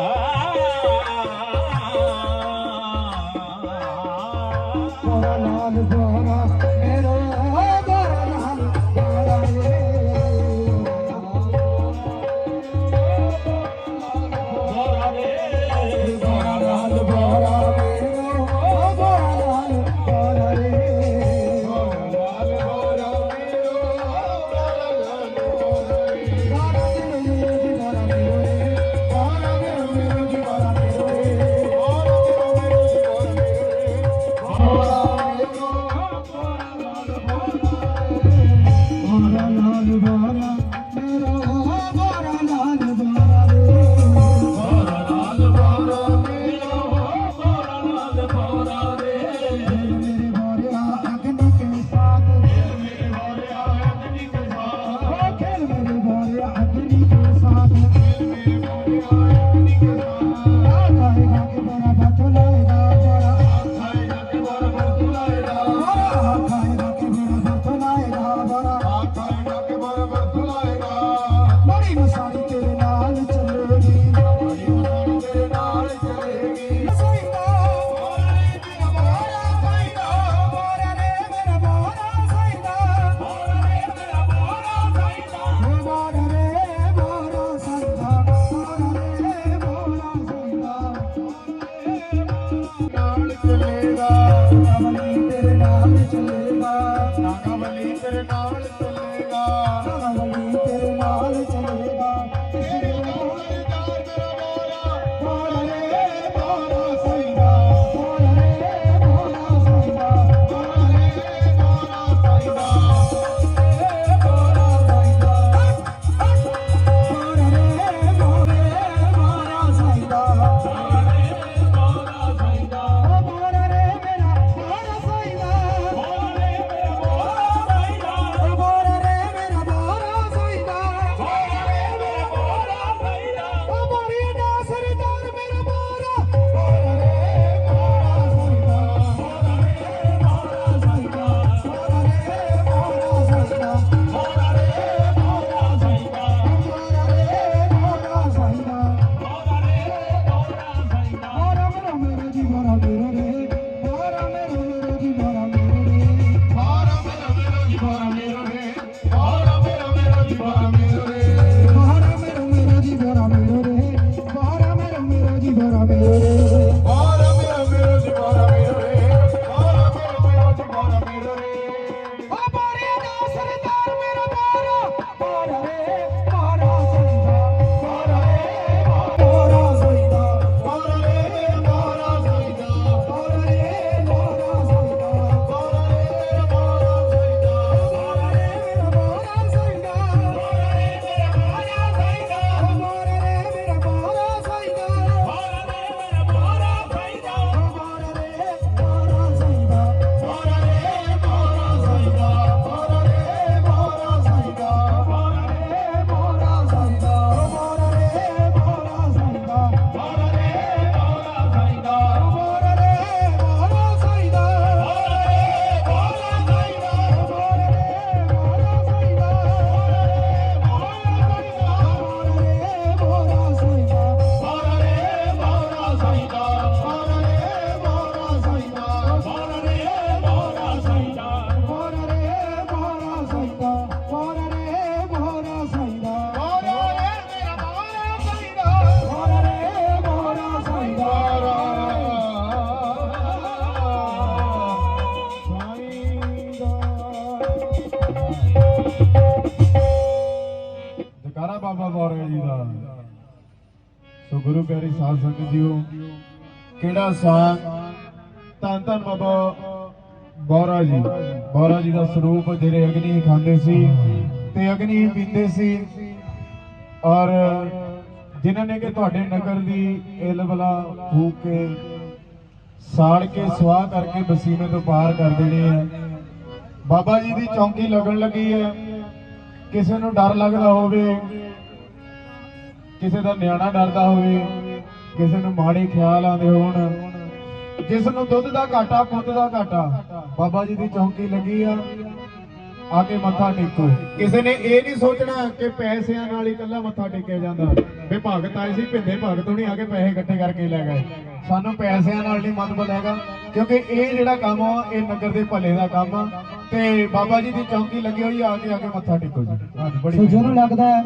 ah, Nagavali ਤੇਰੇ ਨਾਲ Thank you. ਬਾਬਾ ਬੋਰੇ ਜੀ ਦਾ। ਸੋ ਗੁਰੂ ਪਿਆਰੀ ਸਾਧ ਸੰਗਤ ਜੀਓ, ਕਿਹੜਾ ਸਾਥ ਧੰਨ ਧੰਨ ਬਾਬਾ ਬੋਰਾ ਜੀ। ਬੋਰਾ ਜੀ ਦਾ ਸਰੂਪ ਜਿਹੜੇ ਅਗਨੀ ਖਾਂਦੇ ਸੀ ਤੇ ਅਗਨੀ ਪੀਂਦੇ ਸੀ। ਔਰ ਜਿਨ੍ਹਾਂ ਨੇ ਕਿ ਤੁਹਾਡੇ ਨਗਰ ਦੀ ਇਲਵਲਾ ਫੂਕ ਕੇ, ਸਾੜ ਕੇ, ਸਵਾਹ ਕਰਕੇ ਬਸੀਮੇ ਤੋਂ ਪਾਰ ਕਰ ਦੇਣੇ ਹੈ। ਬਾਬਾ ਜੀ ਦੀ ਚੌਂਕੀ ਲੱਗਣ ਲੱਗੀ ਹੈ। ਕਿਸੇ ਨੂੰ ਡਰ ਲੱਗਦਾ ਹੋਵੇ ਕਿਸੇ ਦਾ ਨਿਆਣਾ ਡਰਦਾ ਹੋਵੇ ਕਿਸੇ ਨੂੰ ਮਾੜੇ ਖਿਆਲ ਆਉਂਦੇ ਹੋਣ ਜਿਸ ਨੂੰ ਦੁੱਧ ਦਾ ਘਾਟਾ ਪੁੱਤ ਦਾ ਘਾਟਾ ਬਾਬਾ ਜੀ ਦੀ ਚੌਂਕੀ ਲੱਗੀ ਆ ਆ ਕੇ ਮੱਥਾ ਟੇਕੋ। ਕਿਸੇ ਨੇ ਇਹ ਨਹੀਂ ਸੋਚਣਾ ਕਿ ਪੈਸਿਆਂ ਨਾਲ ਹੀ ਇਕੱਲਾ ਮੱਥਾ ਟੇਕਿਆ ਜਾਂਦਾ। ਵੀ ਭਗਤ ਆਏ ਸੀ ਭਿੰਦੇ ਭਗਤ ਉਹਨੇ ਆ ਕੇ ਪੈਸੇ ਇਕੱਠੇ ਕਰਕੇ ਲੈ ਗਏ। ਸਾਨੂੰ ਪੈਸਿਆਂ ਨਾਲ ਨਹੀਂ ਮਤਲਬ ਹੈਗਾ ਕਿਉਂਕਿ ਇਹ ਜਿਹੜਾ ਕੰਮ ਆ ਇਹ ਨਗਰ ਦੇ ਭਲੇ ਦਾ ਕੰਮ ਆ। ਤੇ ਬਾਬਾ ਜੀ ਦੀ ਚੌਂਕੀ ਲੱਗੀ ਹੋਈ ਆ ਕੇ ਆ ਕੇ ਮੱਥਾ ਟੇਕੋ ਜੀ। ਹਾਂਜੀ ਬੜੀ ਸੋ ਜਿਹਨੂੰ ਲੱਗਦਾ